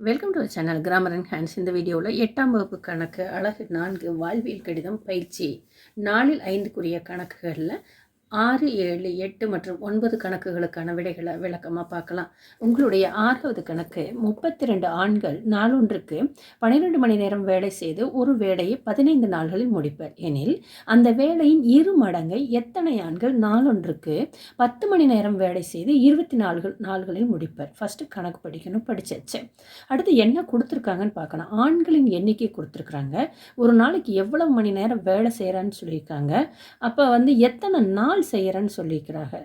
Welcome to channel grammar and hands இந்த வீடியோவில் எட்டாம் வகுப்பு கணக்கு அழகு நான்கு வாழ்வியல் கடிதம் பயிற்சி நாளில் ஐந்துக்குரிய கணக்குகளில் ஆறு ஏழு எட்டு மற்றும் ஒன்பது கணக்குகளுக்கான விடைகளை விளக்கமாக பார்க்கலாம். உங்களுடைய ஆறாவது கணக்கு முப்பத்தி ரெண்டு ஆண்கள் நாளொன்றுக்கு பன்னிரெண்டு மணி நேரம் வேலை செய்து ஒரு வேலையை பதினைந்து நாள்களில் முடிப்பர். எனில் அந்த வேலையின் இரு மடங்கை எத்தனை ஆண்கள் நாளொன்றுக்கு பத்து மணி நேரம் வேலை செய்து இருபத்தி நாலு நாள்களில் முடிப்பர்? ஃபஸ்ட்டு கணக்கு படிக்கணும் படிச்சாச்சு. அடுத்து என்ன கொடுத்துருக்காங்கன்னு பார்க்கலாம். ஆண்களின் எண்ணிக்கை கொடுத்துருக்குறாங்க. ஒரு நாளைக்கு எவ்வளவு மணி நேரம் வேலை செய்கிறான்னு சொல்லியிருக்காங்க. அப்போ வந்து எத்தனை நாள் செய்கிறேன்னு சொல்லியிருக்கிறாங்க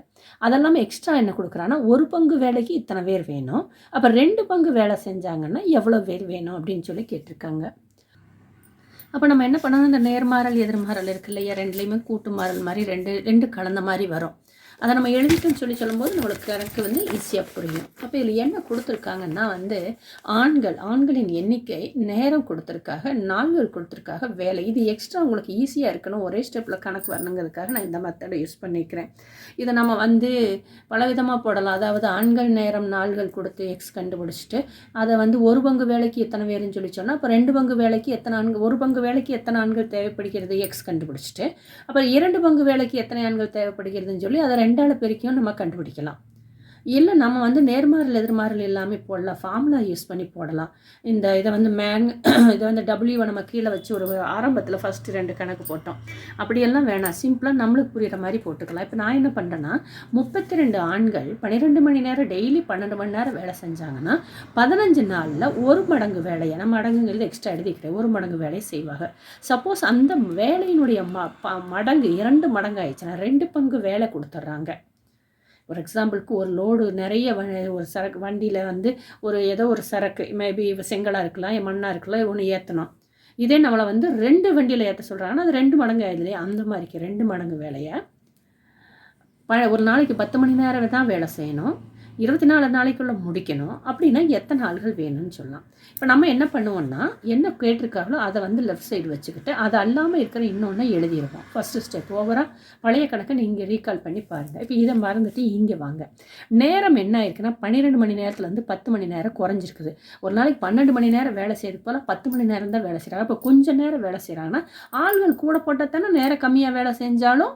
அதெல்லாமே எக்ஸ்ட்ரா என்ன கொடுக்குறான்னா ஒரு பங்கு வேலைக்கு இத்தனை பேர் வேணும். அப்போ ரெண்டு பங்கு வேலை செஞ்சாங்கன்னா எவ்வளோ பேர் வேணும் அப்படின்னு சொல்லி கேட்டிருக்காங்க. அப்போ நம்ம என்ன பண்ணணும்? இந்த நேர்மாறல் எதிர்மாறல் இருக்கு இல்லையா? ரெண்டுலேயுமே கூட்டு மாறல் மாதிரி ரெண்டு ரெண்டு கலந்த மாதிரி வரும். அதை நம்ம எழுதிட்டோம்னு சொல்லி சொல்லும்போது நம்மளுக்கு கணக்கு வந்து ஈஸியாக புரியும். அப்போ இதில் என்ன கொடுத்துருக்காங்கன்னா வந்து ஆண்கள் ஆண்களின் எண்ணிக்கை நேரம் கொடுத்துருக்காக நாள்கள் கொடுத்துருக்காக வேலை. இது எக்ஸ்ட்ரா உங்களுக்கு ஈஸியாக இருக்கணும். ஒரே ஸ்டெப்பில் கணக்கு வரணுங்கிறதுக்காக நான் இந்த மெத்தடை யூஸ் பண்ணிக்கிறேன். இதை நம்ம வந்து பலவிதமாக போடலாம். அதாவது ஆண்கள் நேரம் நாள்கள் கொடுத்து எக்ஸ் கண்டுபிடிச்சிட்டு அதை வந்து ஒரு பங்கு வேலைக்கு எத்தனை பேருன்னு சொல்லி சொன்னால் அப்போ ரெண்டு பங்கு வேலைக்கு எத்தனை ஆண்கள் ஒரு பங்கு வேலைக்கு எத்தனை ஆண்கள் தேவைப்படுகிறது எக்ஸ் கண்டுபிடிச்சிட்டு அப்புறம் இரண்டு பங்கு வேலைக்கு எத்தனை ஆண்கள் தேவைப்படுகிறதுன்னு சொல்லி அதை ரெண்டால் பெருக்கியும் நம்ம கண்டுபிடிக்கலாம். இல்லை நம்ம வந்து நேர்மாறல் எதிர்மாறல் எல்லாமே போடலாம். ஃபார்முலா யூஸ் பண்ணி போடலாம். இந்த இதை வந்து மேங் இதை வந்து டபிள்யூவை நம்ம கீழே வச்சு ஒரு ஆரம்பத்தில் ஃபஸ்ட்டு ரெண்டு கணக்கு போட்டோம். அப்படியெல்லாம் வேணாம். சிம்பிளாக நம்மளுக்கு புரிகிற மாதிரி போட்டுக்கலாம். இப்போ நான் என்ன பண்ணுறேன்னா முப்பத்தி ரெண்டு ஆண்கள் பன்னிரெண்டு மணி நேரம் டெய்லி பன்னெண்டு மணி நேரம் வேலை செஞ்சாங்கன்னா பதினஞ்சு நாளில் ஒரு மடங்கு வேலையை நம்ம மடங்குங்கிறது எக்ஸ்ட்ரா எழுதிக்கிறேன். ஒரு மடங்கு வேலையை செய்வாங்க. சப்போஸ் அந்த வேலையினுடைய ம ப மடங்கு இரண்டு மடங்கு ஆயிடுச்சுன்னா ரெண்டு பங்கு வேலை கொடுத்துட்றாங்க. ஒரு எக்ஸாம்பிளுக்கு ஒரு லோடு நிறைய வ ஒரு சரக்கு வண்டியில் வந்து ஒரு ஏதோ ஒரு சரக்கு மேபி செங்கலாக இருக்கலாம் மண்ணாக இருக்கலாம் ஒன்று ஏற்றணும் இதே நம்மளை வந்து ரெண்டு வண்டியில் ஏற்ற சொல்கிறாங்கன்னா அது ரெண்டு மடங்கு ஆயிடுது இல்லையா? அந்த மாதிரிக்கு ரெண்டு மடங்கு வேலையை. ப ஒரு நாளைக்கு பத்து மணி நேரம் தான் வேலை செய்யணும். இருபத்தி நாலு நாளைக்குள்ளே முடிக்கணும். அப்படின்னா எத்தனை ஆள்கள் வேணும்னு சொல்லலாம். இப்போ நம்ம என்ன பண்ணுவோம்னா என்ன கேட்டிருக்காங்களோ அதை வந்து லெஃப்ட் சைடு வச்சுக்கிட்டு அது அல்லாமல் இருக்கிற இன்னொன்று எழுதிடுவோம் ஃபஸ்ட்டு ஸ்டெப் ஓவராக பழைய கணக்கை நீங்கள் ரீகால் பண்ணி பாருங்கள் இப்போ இதை மறந்துட்டு இங்கே வாங்க. நேரம் என்ன ஆயிருக்குன்னா பன்னிரெண்டு மணி நேரத்துலேருந்து பத்து மணி நேரம் குறைஞ்சிருக்குது. ஒரு நாளைக்கு பன்னெண்டு மணி நேரம் வேலை செய்யறது போல் பத்து மணி நேரம் தான் வேலை செய்கிறாங்க இப்போ கொஞ்சம் நேரம் வேலை செய்கிறாங்கன்னா ஆள்கள் கூட போட்டால் தானே நேரம் கம்மியாக வேலை செஞ்சாலும்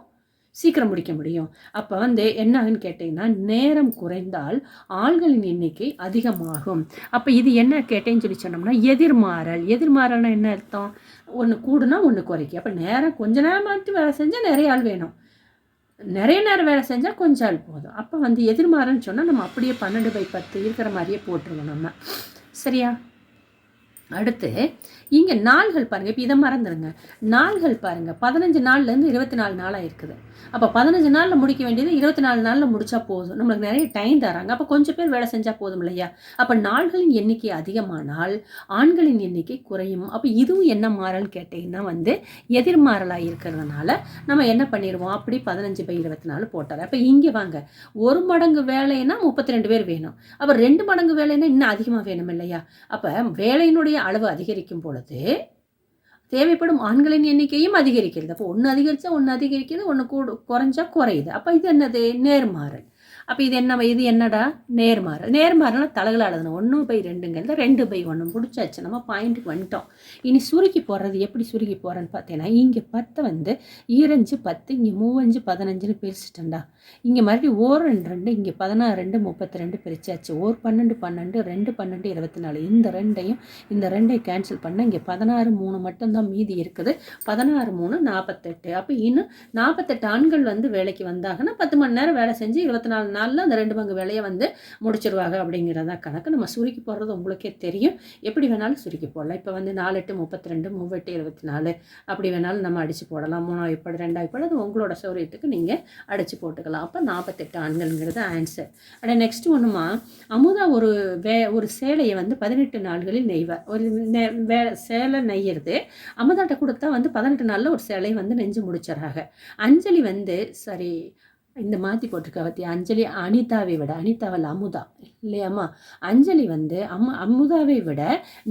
சீக்கிரம் முடிக்க முடியும். அப்போ வந்து என்ன ஆகுன்னு கேட்டிங்கன்னா நேரம் குறைந்தால் ஆள்களின் எண்ணிக்கை அதிகமாகும். அப்போ இது என்ன கேட்டேன்னு சொல்லி சொன்னோம்னா எதிர்மாறல். எதிர்மாறல்னா என்ன அர்த்தம்? ஒன்று கூடுனா ஒன்று குறைக்கும். அப்போ நேரம் கொஞ்ச நேரம் மட்டும் வேலை செஞ்சால் நிறைய ஆள் வேணும். நிறைய நேரம் வேலை செஞ்சால் கொஞ்சம் ஆள் போதும். அப்போ வந்து எதிர்மாறன்னு சொன்னால் நம்ம அப்படியே பன்னெண்டு பை பத்து இருக்கிற மாதிரியே போட்டுருவோம் நம்ம. சரியா? அடுத்து இங்கே நாள்கள் பாருங்கள் இப்போ இதை மறந்துடுங்க நாள்கள் பாருங்கள் பதினஞ்சு நாள்லேருந்து இருபத்தி நாலு நாளாக இருக்குது. அப்போ பதினஞ்சு நாளில் முடிக்க வேண்டியது இருபத்தி நாலு நாளில் முடித்தா போதும். நம்மளுக்கு நிறைய டைம் தராங்க. அப்போ கொஞ்சம் பேர் வேலை செஞ்சால் போதும் இல்லையா? அப்போ நாள்களின் எண்ணிக்கை அதிகமானால் ஆண்களின் எண்ணிக்கை குறையும். அப்போ இதுவும் என்ன மாறல் கேட்டிங்கன்னா வந்து எதிர்மாறலாக இருக்கிறதுனால நம்ம என்ன பண்ணிடுவோம்? அப்படி பதினஞ்சு பை இருபத்தி நாலு போட்டார் அப்போ இங்கே வாங்க ஒரு மடங்கு வேலைன்னா முப்பத்தி ரெண்டு பேர் வேணும். அப்போ ரெண்டு மடங்கு வேலைன்னா இன்னும் அதிகமாக வேணும் இல்லையா? அப்போ வேலையினுடைய அளவு அதிகரிக்கும் பொழுது தேவைப்படும் ஆண்களின் எண்ணிக்கையும் அதிகரிக்கிறது. அப்போ ஒன்று அதிகரித்தா ஒன்று அதிகரிக்கிறது ஒன்று கூடு குறைஞ்சா குறையுது. அப்போ இது என்னது? நேர்மாறல். அப்போ இது என்ன இது என்னடா? நேர்மாறு. நேர்மாறுனா தலைகளை எழுதணும் ஒன்று பை ரெண்டுங்கிறத ரெண்டு பை ஒன்று பிடிச்சாச்சு நம்ம பாயிண்ட்டுக்கு வந்துட்டோம். இனி சுருக்கி போடுறது எப்படி சுருக்கி போகிறேன்னு பார்த்தீங்கன்னா இங்கே பத்தை வந்து ஈரஞ்சு பத்து இங்கே மூவஞ்சு பதினஞ்சுன்னு பிரிச்சுட்டேன்டா. இங்கே மறுபடியும் ஓர் ரெண்டு ரெண்டு இங்கே பதினாறு ரெண்டு முப்பத்தி ரெண்டு பிரிச்சாச்சு. ஓர் பன்னெண்டு பன்னெண்டு ரெண்டு பன்னெண்டு இருபத்தி நாலு இந்த ரெண்டையும் இந்த ரெண்டையும் கேன்சல் பண்ண இங்கே பதினாறு மூணு மட்டும்தான் மீதி இருக்குது. பதினாறு மூணு நாற்பத்தெட்டு அப்போ இன்னும் நாற்பத்தெட்டு ஆண்கள் வந்து வேலைக்கு வந்தாங்கன்னா பத்து மணி நேரம் வேலை செஞ்சு இருபத்தி நாலு நாளில் அந்த ரெண்டு பங்கு வேலையை வந்து முடிச்சிருவாங்க அப்படிங்கிறதா கணக்கு. நம்ம சுருக்கி போடுறது உங்களுக்கே தெரியும். எப்படி வேணாலும் சுருக்கி போடலாம். இப்போ வந்து நாலு எட்டு முப்பத்தி ரெண்டு மூவெட்டு இருபத்தி நாலு அப்படி வேணாலும் நம்ம அடித்து போடலாம். மூணாவது இப்படி ரெண்டாவது இப்படி அது உங்களோட சௌரியத்துக்கு நீங்கள் அடித்து போட்டுக்கலாம். அப்போ நாற்பத்தெட்டு ஆண்கள்ங்கிறது ஆன்சர் அட நெக்ஸ்ட் ஒன்றுமா அமுதா ஒரு வே ஒரு சேலையை வந்து பதினெட்டு நாள்களில் நெய்வார் ஒரு நெ வே சேலை நெய்யறது. அமுதாட்ட கொடுத்தா வந்து பதினெட்டு நாளில் ஒரு சேலையை வந்து நெஞ்சு முடிச்சிடறாங்க. அஞ்சலி வந்து சரி இந்த மாற்றி போட்டிருக்கா பார்த்தியா அஞ்சலி அனிதாவை விட அனிதாவில் அமுதா. இல்லையாம்மா? அஞ்சலி வந்து அம் அமுதாவை விட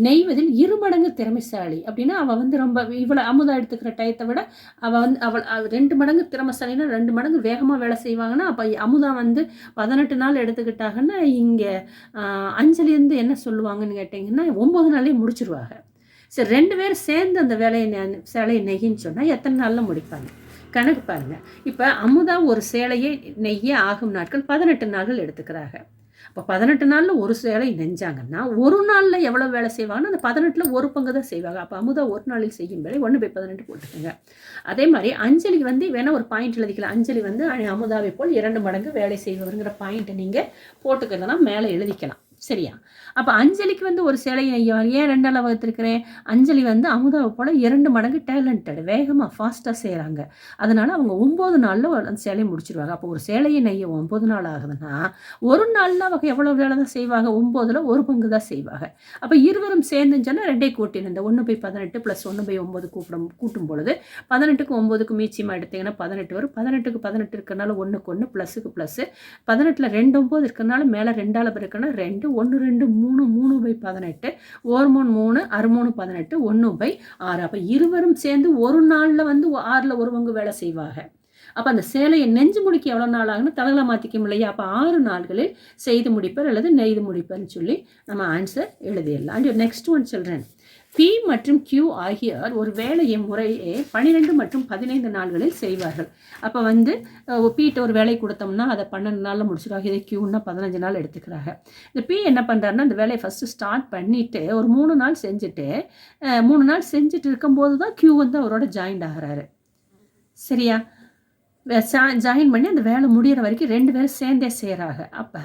நெய்வதில் இரு மடங்கு திறமைசாலி. அப்படின்னா அவள் வந்து ரொம்ப இவ்வளோ அமுதா எடுத்துக்கிற டயத்தை விட அவள் வந்து அவள் ரெண்டு மடங்கு திறமைசாலின்னா ரெண்டு மடங்கு வேகமாக வேலை செய்வாங்கன்னா அப்போ அமுதா வந்து பதினெட்டு நாள் எடுத்துக்கிட்டாங்கன்னா இங்கே அஞ்சலி வந்து என்ன சொல்லுவாங்கன்னு கேட்டிங்கன்னா ஒம்பது நாளே முடிச்சிருவாங்க. சரி ரெண்டு பேரும் சேர்ந்து அந்த வேலையை நெ- சேலையை நெய்யின்னு சொன்னால் எத்தனை நாளில் முடிப்பாங்க? கணக்கு பாருங்கள் இப்போ அமுதா ஒரு சேலையை நெய்ய ஆகும் நாட்கள் பதினெட்டு நாட்கள் எடுத்துக்கிறாங்க. அப்போ பதினெட்டு நாளில் ஒரு சேலை நெஞ்சாங்கன்னா ஒரு நாளில் எவ்வளோ வேலை செய்வாங்கன்னா அந்த பதினெட்டில் ஒரு பங்கு தான் செய்வாங்க. அப்போ அமுதா ஒரு நாளில் செய்யும் வேலை ஒன்று போய் பதினெட்டு போட்டுக்கோங்க. அதே மாதிரி அஞ்சலி வந்து வேணால் ஒரு பாயிண்ட் எழுதிக்கலாம். அஞ்சலி வந்து அமுதாவை போல் இரண்டு மடங்கு வேலை செய்வருங்கிற பாயிண்ட்டை நீங்கள் போட்டுக்கிறதுனா மேலே எழுதிக்கலாம். சரியா? அப்போ அஞ்சலிக்கு வந்து ஒரு சேலையை நெய்யவாங்க ஏன் ரெண்டால் வகுத்திருக்கிறேன் அஞ்சலி வந்து அமுதாவை போல் இரண்டு மடங்கு டேலண்டட் வேகமாக ஃபாஸ்ட்டாக செய்கிறாங்க அதனால் அவங்க ஒம்பது நாளில் அந்த சேலையை முடிச்சிருவாங்க. அப்போ ஒரு சேலையை நெய்ய ஒம்பது நாள் ஆகுதுன்னா ஒரு நாளில் அவங்க எவ்வளோ வேலை தான் செய்வாங்க? ஒம்போதில் ஒரு பங்கு தான் செய்வாங்க. அப்போ இருவரும் சேர்ந்துன்னு சொன்னால் ரெண்டே கூட்டின இந்த ஒன்று போய் பதினெட்டு ப்ளஸ் ஒன்று போய் ஒம்பது கூப்பிடும் கூட்டும் பொழுது பதினெட்டுக்கு ஒம்போதுக்கு மீச்சியமாக எடுத்தீங்கன்னா பதினெட்டு வரும். பதினெட்டுக்கு பதினெட்டு இருக்கிறனால ஒன்றுக்கு ஒன்று ப்ளஸுக்கு ப்ளஸ்ஸு பதினெட்டில் ரெண்டு ஒம்பது இருக்கிறனால மேலே ரெண்டால் இருக்குன்னா ரெண்டு ஒன்று ரெண்டு மூணு மூணு பை பதினெட்டு ஓர்மோன் மூணு மூணு பதினெட்டு ஒன்று பை ஆறு. அப்போ இருவரும் சேர்ந்து ஒரு நாளில் வந்து ஆறில் ஒரு பங்கு வேலை செய்வாங்க. அப்போ அந்த சேலையை நெஞ்சு முடிக்க எவ்வளோ நாள் ஆகுன்னு தலைகளை மாற்றிக்க இல்லையா? அப்போ ஆறு நாள்களில் செய்து முடிப்பர் அல்லது நெய்து முடிப்பர்னு சொல்லி நம்ம ஆன்சர் எழுதிடலாம். அண்ட் நெக்ஸ்ட் ஒன் சொல்கிறேன் பி மற்றும் கியூ ஆகியோர் ஒரு வேலையை முறையே பன்னிரெண்டு மற்றும் பதினைந்து நாள்களில் செய்வார்கள். அப்போ வந்து பிட்ட ஒரு வேலை கொடுத்தோம்னா அதை பன்னெண்டு நாளில் முடிச்சிருக்காங்க இதே கியூன்னா பதினஞ்சு நாள் எடுத்துக்கிறாங்க. இந்த பி என்ன பண்ணுறாருன்னா அந்த வேலையை ஃபஸ்ட்டு ஸ்டார்ட் பண்ணிவிட்டு ஒரு மூணு நாள் செஞ்சுட்டு மூணு நாள் செஞ்சுட்டு இருக்கும்போது தான் கியூ வந்து அவரோட ஜாயின்ட் ஆகிறாரு. சரியா? ஜாயின் பண்ணி அந்த வேலை முடியிற வரைக்கும் ரெண்டு பேரும் சேர்ந்தே செய்கிறாங்க அப்போ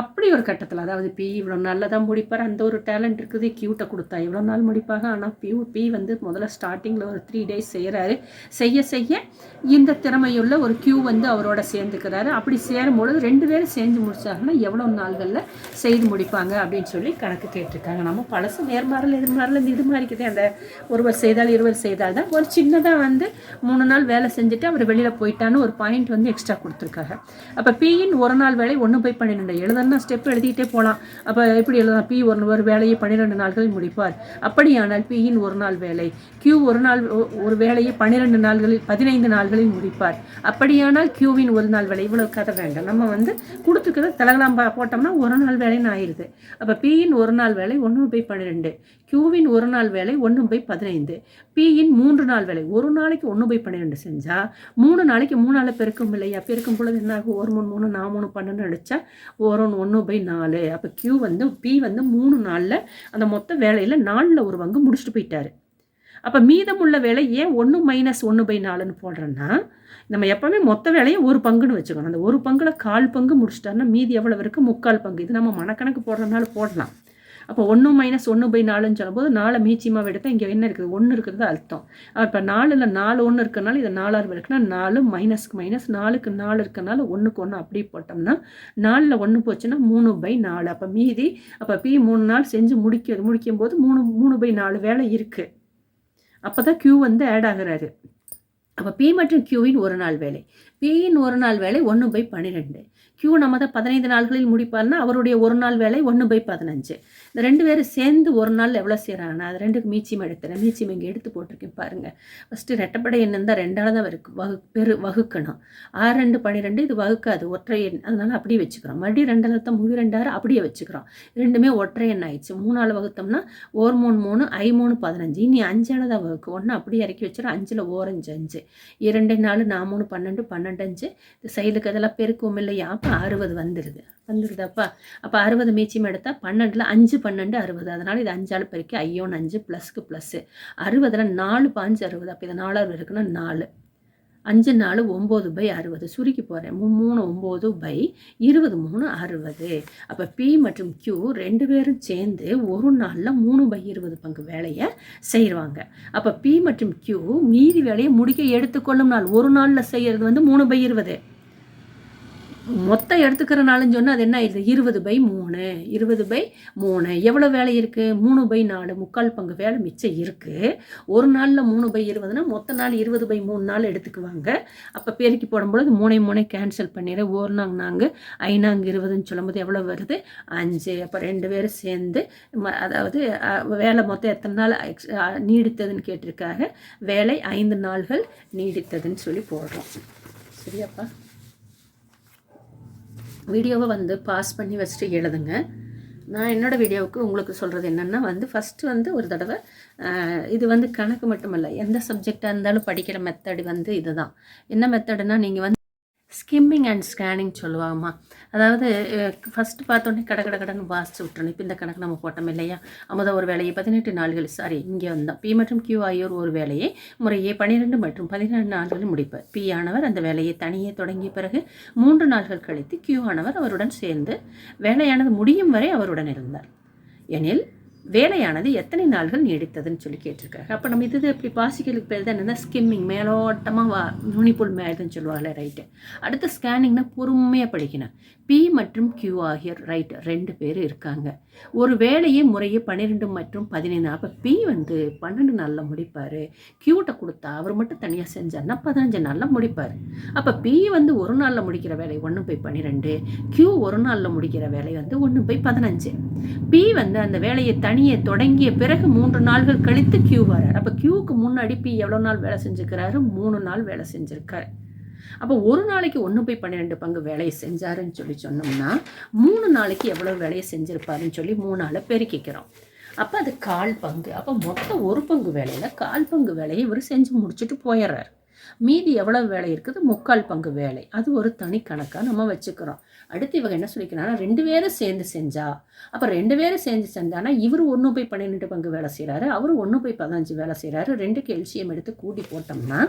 அப்படி ஒரு கட்டத்தில் அதாவது பி இவ்வளோ நல்லதாக முடிப்பார் அந்த ஒரு டேலண்ட் இருக்குது கியூட்டை கொடுத்தா இவ்வளோ நாள் முடிப்பாங்க. ஆனால் பியூ பி வந்து முதல்ல ஸ்டார்டிங்கில் ஒரு த்ரீ டேஸ் செய்கிறாரு செய்ய செய்ய இந்த திறமையுள்ள ஒரு கியூ வந்து அவரோட சேர்ந்துக்கிறாரு. அப்படி சேரும்பொழுது ரெண்டு பேரும் சேர்ந்து முடிச்சாங்கன்னா எவ்வளோ நாள்களில் செய்து முடிப்பாங்க அப்படின்னு சொல்லி கணக்கு கேட்டிருக்காங்க. நம்ம பழசு நேர்மாறல் எதிர்மாறல் இந்த இது மாதிரிக்குது அந்த ஒருவர் செய்தால் இருவர் செய்தால் தான் ஒரு சின்னதாக வந்து மூணு நாள் வேலை செஞ்சுட்டு அவர் வெளியில் போயிட்டான்னு ஒரு பாயிண்ட் வந்து எக்ஸ்ட்ரா கொடுத்துருக்காங்க. அப்போ பியின் ஒரு நாள் வேலை ஒன்று போய் பன்னிரெண்டு. எழுதணும்னா ஸ்டெப் எழுதிக்கிட்டே போகலாம் அப்போ எப்படி எழுதலாம்? பி ஒரு ஒரு வேலையை பன்னிரெண்டு நாள்களில் முடிப்பார். அப்படியானால் பியின் ஒரு நாள் வேலை. கியூ ஒரு நாள் ஒரு வேலையை பன்னிரெண்டு நாள்களில் பதினைந்து நாள்களில் முடிப்பார். அப்படியானால் கியூவின் ஒரு நாள் வேலை. இவ்வளோ கதை வேண்டாம். நம்ம வந்து கொடுத்துருக்கிறத தலகலாம் போட்டோம்னா ஒரு நாள் வேலைன்னு ஆயிடுது அப்போ பியின் ஒரு நாள் வேலை ஒன்று பை பன்னிரெண்டு. கியூவின் ஒரு நாள் வேலை ஒன்று பை பதினைந்து. பியின் மூன்று நாள் வேலை ஒரு நாளைக்கு ஒன்று பை பன்னிரெண்டு செஞ்சால் மூணு நாளைக்கு மூணால் பெருக்கும் இல்லையா? பெருக்கும் பொழுது என்ன ஆகும் ஒரு மூணு மூணு நான் மூணு பன்னெண்டு அடித்தா ஒரு ஒன்று பை நாலு. அப்போ கியூ வந்து பி வந்து மூணு நாளில் அந்த மொத்த வேலையில் நாலில் ஒரு பங்கு முடிச்சுட்டு போயிட்டாரு. அப்போ மீதமுள்ள வேலை ஏன் ஒன்று மைனஸ் ஒன்று பை நாலுன்னு போடுறோன்னா நம்ம எப்போவுமே மொத்த வேலையை ஒரு பங்குன்னு வச்சுக்கணும். அந்த ஒரு பங்கில் கால் பங்கு முடிச்சிட்டாருன்னா மீதி எவ்வளோ இருக்குது முக்கால் பங்கு. இது நம்ம மனக்கணக்கு போடுறதுனால போடலாம். அப்போ ஒன்று மைனஸ் ஒன்று பை நாலுன்னு சொல்லும்போது நாலு மீச்சியமாக எடுத்தால் இங்கே என்ன இருக்குது? ஒன்று இருக்கிறது அர்த்தம். இப்போ நாலில் நாலு ஒன்று இருக்கனால இது நாலாறு இருக்குன்னா நாலு மைனஸ்க்கு மைனஸ் நாலுக்கு நாலு இருக்கனால ஒன்றுக்கு ஒன்று அப்படி போட்டோம்னா நாலில் ஒன்று போச்சுன்னா மூணு பை நாலு. அப்போ மீதி அப்போ பி மூணு நாள் செஞ்சு முடிக்க முடிக்கும் போது மூணு மூணு பை நாலு வேலை இருக்குது அப்போ தான் க்யூ வந்து ஆட் ஆகுறாரு. அப்போ பி மற்றும் கியூவின் ஒரு நாள் வேலை. பியின் ஒரு நாள் வேலை ஒன்று பை பன்னிரெண்டு. கியூ நம்ம தான் பதினைந்து நாள்களில் முடிப்பார்னா அவருடைய ஒரு நாள் வேலை ஒன்று பை பதினஞ்சு. இந்த ரெண்டு பேரும் சேர்ந்து ஒரு நாள் எவ்வளோ செய்கிறாங்கன்னா அது ரெண்டுக்கு மீச்சியம் எடுத்துறேன். மீச்சியம் இங்கே எடுத்து போட்டிருக்கேன் பாருங்கள் ஃபஸ்ட்டு ரெட்டப்படை எண் இருந்தால் ரெண்டால் தான் வருக்கு வகு பெரு வகுக்கணும். ஆறு ரெண்டு பன்னிரெண்டு இது வகுக்காது. ஒற்றை எண் அதனால அப்படியே வச்சுக்கிறோம். மறுபடியும் ரெண்டாவது முழு மூவி ரெண்டாயிரம் அப்படியே வச்சுக்கிறோம். ரெண்டுமே ஒற்றை எண் ஆயிடுச்சு. மூணாள் வகுத்தோம்னா ஓர் மூணு மூணு ஐ மூணு பதினஞ்சு. இனி அஞ்சால் தான் வகுக்கு ஒன்று அப்படியே இறக்கி வச்சிடும். அஞ்சில் ஓரஞ்சு அஞ்சு. இரண்டு நாலு நான் மூணு பன்னெண்டு பன்னெண்டு அஞ்சு. இந்த சைடுக்கு அதெல்லாம் பெருக்கும் இல்லையா? அறுபது வந்துடுது வந்துடுதாப்பா அப்போ அறுபது மீச்சியம் எடுத்தால் பன்னெண்டில் அஞ்சு பன்னெண்டு அறுபது. அதனால் இது அஞ்சால் பெருக்கி ஐயோன்னு அஞ்சு ப்ளஸ்க்கு ப்ளஸ்ஸு அறுபதில் நாலு பாஞ்சு அறுபது. அப்போ இது நாலாவது இருக்குன்னா நாலு. அஞ்சு நாலு ஒம்பது பை அறுபது. சுருக்கி போகிறேன் மூணு ஒம்பது பை இருபது மூணு அறுபது. அப்போ பி மற்றும் கியூ ரெண்டு பேரும் சேர்ந்து ஒரு நாளில் மூணு பை இருபது பங்கு வேலையை செய்வாங்க. அப்போ பி மற்றும் கியூ மீதி வேலையை முடிக்க எடுத்துக்கொள்ளும் நாள் ஒரு நாளில் செய்கிறது வந்து மூணு பை இருபது. மொத்தம் எடுத்துக்கிறனாலும் சொன்னால் அது என்ன ஆயிடுது? இருபது பை மூணு. இருபது பை மூணு. எவ்வளோ வேலை இருக்குது மூணு பை நாலு. முக்கால் பங்கு வேலை மிச்சம் இருக்குது ஒரு நாளில் மூணு பை இருபதுன்னா மொத்த நாள் இருபது பை மூணு நாள் எடுத்துக்குவாங்க. அப்போ பெருக்கி போடும்பொழுது மூணை மூணை கேன்சல் பண்ணிடு. ஒரு நாங்க நாங்கள் ஐநாங்க இருபதுன்னு சொல்லும்போது எவ்வளோ வருது? அஞ்சு. அப்போ ரெண்டு பேரும் சேர்ந்து ம அதாவது வேலை மொத்தம் எத்தனை நாள் நீடித்ததுன்னு கேட்டிருக்காங்க வேலை ஐந்து நாள்கள் நீடித்ததுன்னு சொல்லி போடுறோம். சரியாப்பா? வீடியோவை வந்து பாஸ் பண்ணி வச்சுட்டு எழுதுங்க. நான் என்னோடய வீடியோவுக்கு உங்களுக்கு சொல்கிறது என்னென்னா வந்து ஃபஸ்ட்டு வந்து ஒரு தடவை இது வந்து கணக்கு மட்டுமல்ல எந்த சப்ஜெக்டாக இருந்தாலும் படிக்கிற மெத்தடு வந்து இதுதான். என்ன மெத்தடுனா நீங்கள் வந்து ஸ்கிம்மிங் அண்ட் ஸ்கேனிங் சொல்லுவாங்கம்மா. அதாவது ஃபஸ்ட்டு பார்த்தோன்னே கட கட கடன் வாசிச்சு விட்டுறணும். இப்போ இந்த கணக்கு நம்ம போட்டோம் இல்லையா? அமுத ஒரு வேலையை பதினெட்டு நாள்கள் சாரி இங்கே வந்தோம் பி மற்றும் கியூ ஆகியோர் ஒரு வேலையை முறையே பன்னிரெண்டு மற்றும் பதினெண்டு நாள்களில் முடிப்பார். பி ஆனவர் அந்த வேலையை தனியே தொடங்கிய பிறகு மூன்று நாள்கள் கழித்து கியூ ஆனவர் அவருடன் சேர்ந்து வேலையானது முடியும் வரை அவருடன் இருந்தார். எனில் வேலையானது எத்தனை நாள்கள் நீடித்ததுன்னு சொல்லி கேட்டிருக்காங்க அப்போ நம்ம இது எப்படி பாசிக்கலுக்கு பேர் தான் என்னென்னா ஸ்கிம்மிங் மேலோட்டமாக வா நுனிப்புல் மேதுன்னு சொல்லுவாங்களே ரைட்டு அடுத்து ஸ்கேனிங்னா பொறுமையாக படிக்கணும். பி மற்றும் கியூ ஆகிய ரைட் ரெண்டு பேர் இருக்காங்க. ஒரு வேலையை முறையே பன்னிரெண்டு மற்றும் பதினைந்து. அப்போ பி வந்து பன்னெண்டு நாளில் முடிப்பார். கியூட்ட கொடுத்தா அவர் மட்டும் தனியாக செஞ்சார்னா பதினஞ்சு நாளில் முடிப்பார். அப்போ பி வந்து ஒரு நாளில் முடிக்கிற வேலை ஒன்று போய் பன்னிரெண்டு. கியூ ஒரு நாளில் முடிக்கிற வேலை வந்து ஒன்று போய் பதினஞ்சு. பி வந்து அந்த வேலையை தனியே தொடங்கிய பிறகு மூன்று நாள்கள் கழித்து கியூ வரார். அப்போ கியூவுக்கு முன்னாடி பி எவ்வளோ நாள் வேலை செஞ்சுக்கிறாரு மூணு நாள் வேலை செஞ்சுருக்காரு. அப்போ ஒரு நாளைக்கு ஒன்று போய் பன்னிரெண்டு பங்கு வேலையை செஞ்சாருன்னு சொல்லி சொன்னோம்னா மூணு நாளைக்கு எவ்வளோ வேலையை செஞ்சுருப்பாருன்னு சொல்லி மூணு பெருக்கிக்கிறோம். அப்போ அது கால் பங்கு. அப்போ மொத்தம் ஒரு பங்கு வேலையில் கால் பங்கு வேலையை இவர் செஞ்சு முடிச்சுட்டு போயிடுறாரு. மீதி எவ்வளோ வேலை இருக்குது? முக்கால் பங்கு வேலை. அது ஒரு தனி கணக்காக நம்ம வச்சுக்கிறோம். அடுத்து இவங்க என்ன சொல்லிக்கிறாங்கன்னா ரெண்டு பேரும் சேர்ந்து செஞ்சா அப்போ ரெண்டு பேரும் சேர்ந்து செஞ்சானா இவர் ஒன்று போய் பன்னிரெண்டு பங்கு வேலை செய்கிறாரு அவர் ஒன்று போய் பதினஞ்சு வேலை செய்கிறாரு ரெண்டுக்கு எல்சியம் எடுத்து கூட்டி போட்டோம்னா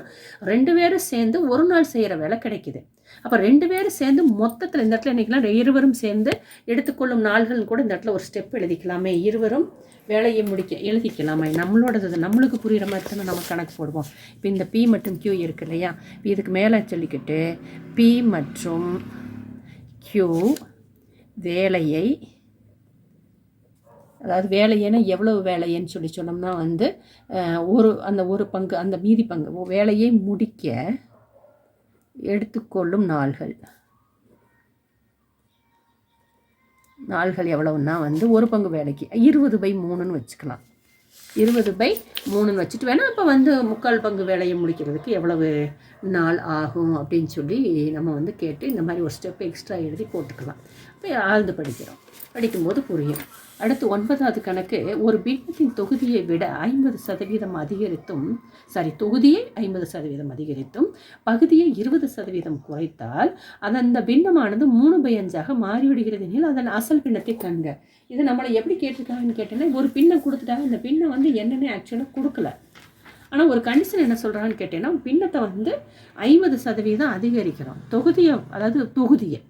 ரெண்டு பேரும் சேர்ந்து ஒரு நாள் செய்கிற வேலை கிடைக்குது. அப்போ ரெண்டு பேரும் சேர்ந்து மொத்தத்தில் இந்த இடத்துல என்னைக்கலாம் இருவரும் சேர்ந்து எடுத்துக்கொள்ளும் நாள்கள் கூட இந்த இடத்துல ஒரு ஸ்டெப் எழுதிக்கலாமே. இருவரும் வேலையை முடிக்க எழுதிக்கலாமே. நம்மளோடது நம்மளுக்கு புரிகிற மாதிரி தானே நம்ம கணக்கு போடுவோம். இப்போ இந்த பி மற்றும் கியூ இருக்கு இல்லையா? இதுக்கு மேலே சொல்லிக்கிட்டு பி மற்றும் கியூ வேலையை அதாவது வேலையேன்னா எவ்வளவு வேலைன்னு சொல்லி சொன்னோம்னா வந்து ஒரு அந்த ஒரு பங்கு அந்த மீதி பங்கு வேலையை முடிக்க எடுத்துக்கொள்ளும் நாள்கள். நாள்கள் எவ்வளவுன்னா வந்து ஒரு பங்கு வேலைக்கு இருபது பை மூணுன்னு வச்சுக்கலாம். இருபது பை மூணுன்னு வச்சுட்டு வேணால் அப்போ வந்து முக்கால் பங்கு வேலையை முடிக்கிறதுக்கு எவ்வளவு நாள் ஆகும் அப்படின்னு சொல்லி நம்ம வந்து கேட்டு இந்த மாதிரி ஒரு ஸ்டெப் எக்ஸ்ட்ரா எழுதி போட்டுக்கலாம். இப்போ ஆழ்ந்து படிக்கிறோம். படிக்கும்போது புரியும். அடுத்து ஒன்பதாவது கணக்கு ஒரு பின்னத்தின் தொகுதியை விட ஐம்பது சதவீதம் அதிகரித்தும் சாரி தொகுதியை ஐம்பது சதவீதம் அதிகரித்தும் பகுதியை இருபது சதவீதம் குறைத்தால் அந்த பின்னமானது மூணு பை அஞ்சாக மாறிவிடுகிறது எனில் அதன் அசல் பின்னத்தை கண்க. இது நம்மளை எப்படி கேட்டிருக்காங்கன்னு கேட்டேன்னா ஒரு பின்னை கொடுத்துட்டாங்க இந்த பின்னை வந்து என்னென்னு ஆக்சுவலாக கொடுக்கல. ஆனால் ஒரு கண்டிஷன் என்ன சொல்கிறான்னு கேட்டேன்னா பின்னத்தை வந்து ஐம்பது சதவீதம் அதிகரிக்கிறோம். தொகுதியை அதாவது தொகுதியை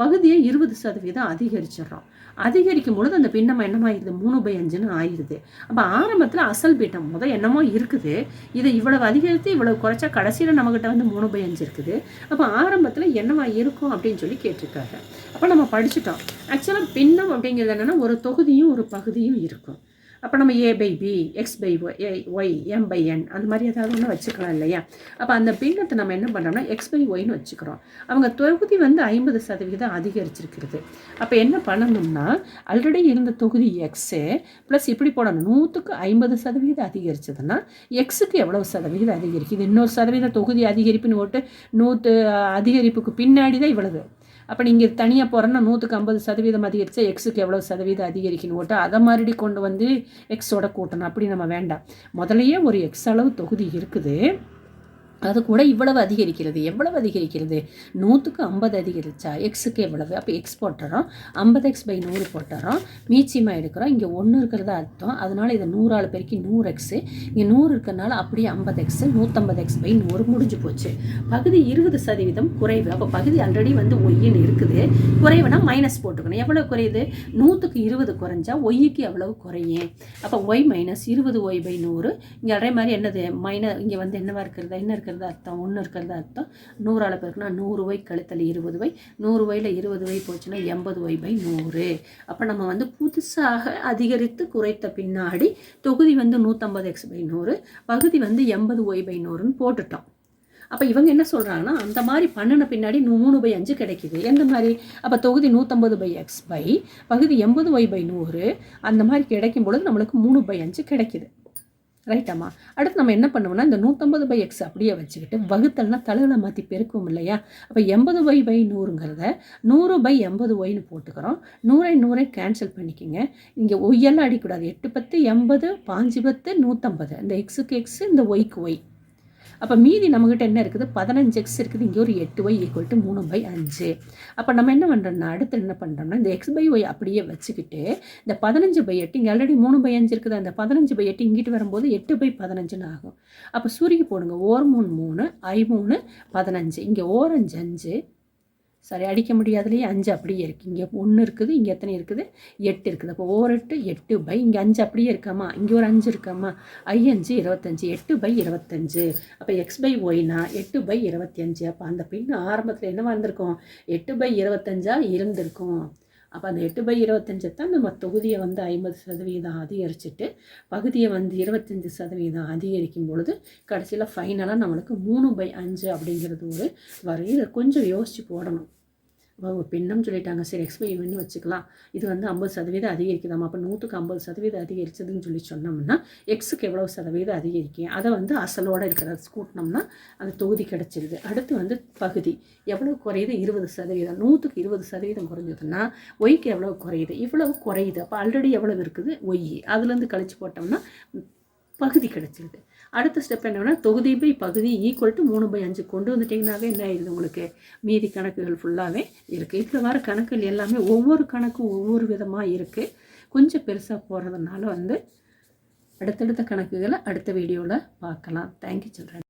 பகுதியை இருபது சதவீதம் அதிகரிச்சிடுறோம். அதிகரிக்கும் பொழுது அந்த பின்னம் என்னமாயிருது மூணு பை அஞ்சுன்னு ஆயிடுது. அப்போ ஆரம்பத்தில் அசல் பீட்டம் முதல் என்னமோ இருக்குது. இதை இவ்வளவு அதிகரித்து இவ்வளவு குறைச்சா கடைசியில் நம்மக்கிட்ட வந்து மூணு பை அஞ்சு இருக்குது. அப்போ ஆரம்பத்தில் என்னவா இருக்கும் அப்படின்னு சொல்லி கேட்டிருக்காங்க. அப்போ நம்ம படிச்சுட்டோம். ஆக்சுவலாக பின்னம் அப்படிங்கிறது என்னென்னா ஒரு தொகுதியும் ஒரு பகுதியும் இருக்கும். அப்போ நம்ம A by B X by Y M by N அந்த மாதிரி ஏதாவது ஒன்று வச்சுக்கலாம் இல்லையா? அப்போ அந்த பின்னத்தை நம்ம என்ன பண்ணுறோம்னா எக்ஸ் பை ஒய்னு வச்சுக்கிறோம். அவங்க தொகுதி வந்து ஐம்பது சதவீதம் அதிகரிச்சிருக்கிறது. அப்போ என்ன பண்ணணும்னா ஆல்ரெடி இருந்த தொகுதி எக்ஸு ப்ளஸ் இப்படி போடணும். நூற்றுக்கு ஐம்பது சதவீதம் அதிகரிச்சதுன்னா எக்ஸுக்கு எவ்வளவு சதவீதம் அதிகரிக்குது? இன்னொரு சதவீத தொகுதி அதிகரிப்புன்னு போட்டு நூற்று அதிகரிப்புக்கு பின்னாடி தான் இவ்வளவு. அப்போ நீங்கள் தனியாக போகிறோன்னா நூற்றுக்கு ஐம்பது சதவீதம் அதிகரித்தா எக்ஸுக்கு எவ்வளோ சதவீதம் அதிகரிக்கணும்? ஓட்டு அதை மறுபடி கொண்டு வந்து எக்ஸோட கூட்டணும். அப்படி நம்ம வேண்டாம். முதலையே ஒரு எக்ஸ் அளவு தொகுதி இருக்குது. அது கூட இவ்வளவு அதிகரிக்கிறது எவ்வளவு அதிகரிக்கிறது? நூற்றுக்கு ஐம்பது அதிகரிச்சா எக்ஸுக்கு எவ்வளவு? அப்போ எக்ஸ் போட்டுறோம். ஐம்பது எக்ஸ் பை நூறு போட்டுறோம். மீச்சியமாக எடுக்கிறோம். இங்கே ஒன்று இருக்கிறத அர்த்தம். அதனால் இதை நூறாள் பெருக்கி நூறு எக்ஸு இங்கே நூறு இருக்கிறனால அப்படியே ஐம்பது எக்ஸு நூற்றம்பது எக்ஸ் பை நூறு முடிஞ்சு போச்சு. பகுதி இருபது சதவீதம் குறைவு. அப்போ பகுதி ஆல்ரெடி வந்து ஒய்யின்னு இருக்குது. குறைவுனா மைனஸ் போட்டுக்கணும். எவ்வளோ குறையுது? நூற்றுக்கு இருபது குறைஞ்சா ஒய்யுக்கு எவ்வளவு குறையும்? அப்போ ஒய் மைனஸ் இருபது ஒய் பை நூறு. இங்கே அதே மாதிரி என்னது? மைனஸ் இங்கே வந்து என்னவாக இருக்கிறது? என்ன இருக்குது? இருக்கிறது அர்த்தம் ஒன்று இருக்கிறது அர்த்தம்? நூறால் பெருக்குனா நூறு வை கழுத்தில் இருபது வை. நூறு வையில் இருபது வை போச்சுன்னா எண்பது வை பை நூறு. அப்போ நம்ம வந்து புதுசாக அதிகரித்து குறைத்த பின்னாடி தொகுதி வந்து நூற்றம்பது எக்ஸ் பை நூறு பகுதி வந்து எண்பது ஒய் பை நூறுன்னு போட்டுட்டோம். அப்போ இவங்க என்ன சொல்கிறாங்கன்னா அந்த மாதிரி பண்ணின பின்னாடி மூணு பை அஞ்சு கிடைக்குது. எந்த மாதிரி? அப்போ தொகுதி நூற்றம்பது பை எக்ஸ் பை பகுதி எண்பது ஒய் பை நூறு அந்த மாதிரி கிடைக்கும் பொழுது நம்மளுக்கு மூணு பை அஞ்சு கிடைக்குது. ரைட்டாம்மா அடுத்து நம்ம என்ன பண்ணுவோம்னா இந்த நூற்றம்பது பை எக்ஸ் அப்படியே வச்சுக்கிட்டு வகுத்தல்னா தலைகளை மாற்றி பெருக்கும் இல்லையா? அப்போ எண்பது ஒய் பை நூறுங்கிறத நூறு பை எண்பது ஒய்னு போட்டுக்கிறோம். நூறை நூறை கேன்சல் பண்ணிக்கோங்க. இங்கே ஒய்யெல்லாம் அடிக்கூடாது எட்டு பத்து எண்பது பாஞ்சு பத்து நூற்றம்பது இந்த எக்ஸுக்கு எக்ஸு இந்த ஒய்க்கு ஒய் அப்போ மீதி நம்மக்கிட்ட என்ன இருக்குது? பதினஞ்சு எக்ஸ் இருக்குது. இங்கே ஒரு எட்டு ஒய் ஈக்குவல் டு மூணு பை அஞ்சு. அப்போ நம்ம என்ன பண்ணுறோம்னா அடுத்து என்ன பண்ணுறோம்னா இந்த எக்ஸ் பை ஒய் அப்படியே வச்சுக்கிட்டு இந்த பதினஞ்சு பை எட்டு இங்கே ஆல்ரெடி மூணு பை அஞ்சு இருக்குது? அந்த பதினஞ்சு பை எட்டு இங்கிட்டு வரும்போது எட்டு பை பதினஞ்சுன்னு ஆகும். அப்போ சுருக்கி போடுங்க. ஓர் மூணு மூணு ஐ மூணு பதினஞ்சு. இங்கே ஓரஞ்சு அஞ்சு. சரி அடிக்க முடியாதுலேயே அஞ்சு அப்படியே இருக்குது இங்கே ஒன்று இருக்குது இங்கே எத்தனை இருக்குது? எட்டு இருக்குது. அப்போ ஓர் எட்டு எட்டு பை இங்கே அஞ்சு அப்படியே இருக்காமா? இங்கே ஒரு அஞ்சு இருக்காமா? ஐ அஞ்சு இருபத்தஞ்சு. எட்டு பை இருபத்தஞ்சு. அப்போ எக்ஸ் பை ஒய்னா எட்டு பை இருபத்தி அஞ்சு அப்போ அந்த பின் ஆரம்பத்தில் என்னவா இருந்திருக்கும்? எட்டு பை இருபத்தஞ்சா இருந்திருக்கும். அப்போ அந்த எட்டு பை இருபத்தஞ்சை தான் நம்ம தொகுதியை வந்து ஐம்பது சதவீதம் அதிகரிச்சுட்டு பகுதியை வந்து இருபத்தஞ்சி சதவீதம் அதிகரிக்கும் பொழுது கடைசியில் ஃபைனலாக நம்மளுக்கு மூணு பை அஞ்சு அப்படிங்கிறது ஒரு வரையில் கொஞ்சம் யோசித்து போடணும். பின்னம் சொல்லிட்டாங்க. சரி எக்ஸ்பை பண்ணி வச்சுக்கலாம். இது வந்து ஐம்பது சதவீதம் அதிகரிக்குதாம். அப்போ நூற்றுக்கு ஐம்பது சதவீதம் அதிகரிச்சதுன்னு சொல்லி சொன்னோம்னா எக்ஸுக்கு எவ்வளோ சதவீதம் அதிகரிக்கும் அதை வந்து அசலோடு இருக்கிறத கூட்டினோம்னா அந்த தொகுதி கிடச்சிருது. அடுத்து வந்து பகுதி. எவ்வளோ குறையுது? இருபது சதவீதம். நூற்றுக்கு இருபது சதவீதம் குறைஞ்சதுன்னா ஒய்க்கு எவ்வளோ குறையுது? இவ்வளவு குறையுது. அப்போ ஆல்ரெடி எவ்வளவு இருக்குது? ஒய் அதுலேருந்து கழிச்சு போட்டோம்னா பகுதி கிடச்சிருது. அடுத்த ஸ்டெப் என்னென்னா தொகுதி பை பகுதி ஈக்குவல் டு மூணு பை அஞ்சு கொண்டு வந்துட்டிங்கனாவே என்ன ஆயிடுது உங்களுக்கு? மீதி கணக்குகள் ஃபுல்லாகவே இருக்குது இப்போ வர கணக்குகள் எல்லாமே ஒவ்வொரு கணக்கும் ஒவ்வொரு விதமாக இருக்குது கொஞ்சம் பெருசாக போகிறதுனால வந்து அடுத்தடுத்த கணக்குகளை அடுத்த வீடியோவில் பார்க்கலாம். Thank you children